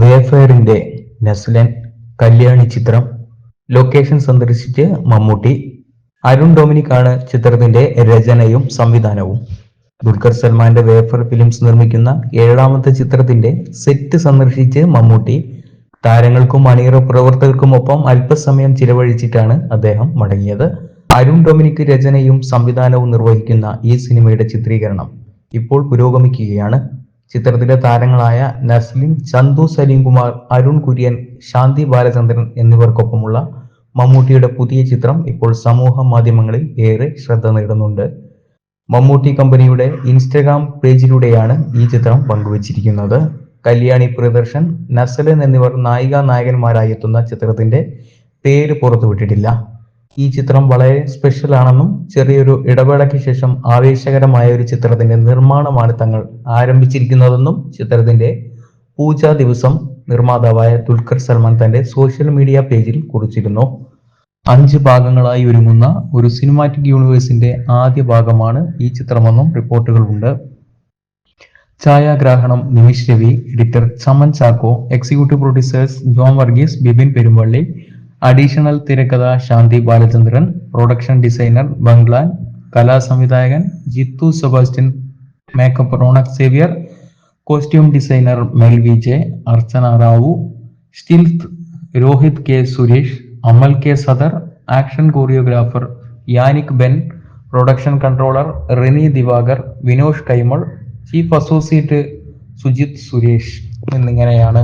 വേഫെയറിന്റെ നസ്ലൻ കല്യാണി ചിത്രം ലൊക്കേഷൻ സന്ദർശിച്ച് മമ്മൂട്ടി. അരുൺ ഡൊമിനിക് ആണ് ചിത്രത്തിന്റെ രചനയും സംവിധാനവും. ദുൽഖർ സൽമാന്റെ വേഫർ ഫിലിംസ് നിർമ്മിക്കുന്ന ഏഴാമത്തെ ചിത്രത്തിന്റെ സെറ്റ് സന്ദർശിച്ച് മമ്മൂട്ടി. താരങ്ങൾക്കും അണിയറ പ്രവർത്തകർക്കുമൊപ്പം അല്പസമയം ചിലവഴിച്ചിട്ടാണ് അദ്ദേഹം മടങ്ങിയത്. അരുൺ ഡൊമിനിക് രചനയും സംവിധാനവും നിർവഹിക്കുന്ന ഈ സിനിമയുടെ ചിത്രീകരണം ഇപ്പോൾ പുരോഗമിക്കുകയാണ്. ചിത്രത്തിലെ താരങ്ങളായ നസ്ലിൻ ചന്തു സലീം കുമാർ അരുൺ കുര്യൻ ശാന്തി ബാലചന്ദ്രൻ എന്നിവർക്കൊപ്പമുള്ള മമ്മൂട്ടിയുടെ പുതിയ ചിത്രം ഇപ്പോൾ സമൂഹ മാധ്യമങ്ങളിൽ ഏറെ ശ്രദ്ധ നേടുന്നുണ്ട്. മമ്മൂട്ടി കമ്പനിയുടെ ഇൻസ്റ്റഗ്രാം പേജിലൂടെയാണ് ഈ ചിത്രം പങ്കുവച്ചിരിക്കുന്നത്. കല്യാണി പ്രിയദർശൻ നസലൻ എന്നിവർ നായിക നായകന്മാരായി എത്തുന്ന ചിത്രത്തിന്റെ പേര് പുറത്തുവിട്ടിട്ടില്ല. ഈ ചിത്രം വളരെ സ്പെഷ്യൽ ആണെന്നും ചെറിയൊരു ഇടവേളയ്ക്ക് ശേഷം ആവേശകരമായ ഒരു ചിത്രത്തിന്റെ നിർമ്മാണമാണ് തങ്ങൾ ആരംഭിച്ചിരിക്കുന്നതെന്നും ചിത്രത്തിന്റെ പൂജാ ദിവസം നിർമ്മാതാവായ ദുൽഖർ സൽമാൻ തന്റെ സോഷ്യൽ മീഡിയ പേജിൽ കുറിച്ചിരുന്നു. അഞ്ച് ഭാഗങ്ങളായി ഒരുങ്ങുന്ന ഒരു സിനിമാറ്റിക് യൂണിവേഴ്സിന്റെ ആദ്യ ഭാഗമാണ് ഈ ചിത്രമെന്നും റിപ്പോർട്ടുകളുണ്ട്. ഛായാഗ്രാഹണം Nimish Ravi editor Chaman Chacko executive producers John Varghese Bibin Perumpalli additional തിരക്കഥ Shanti Balachandran production designer Banglan കലാസംവിധായകൻ Jithu Sebastian makeup Ronak Xavier costume designer Mel Vijay Archana Rao stills Rohit K Suresh Amal K Sadar action choreographer Yannick Ben production controller Rini Divakar Vinosh Kaimal chief associate Sujith Suresh എന്നിങ്ങനെയാണ്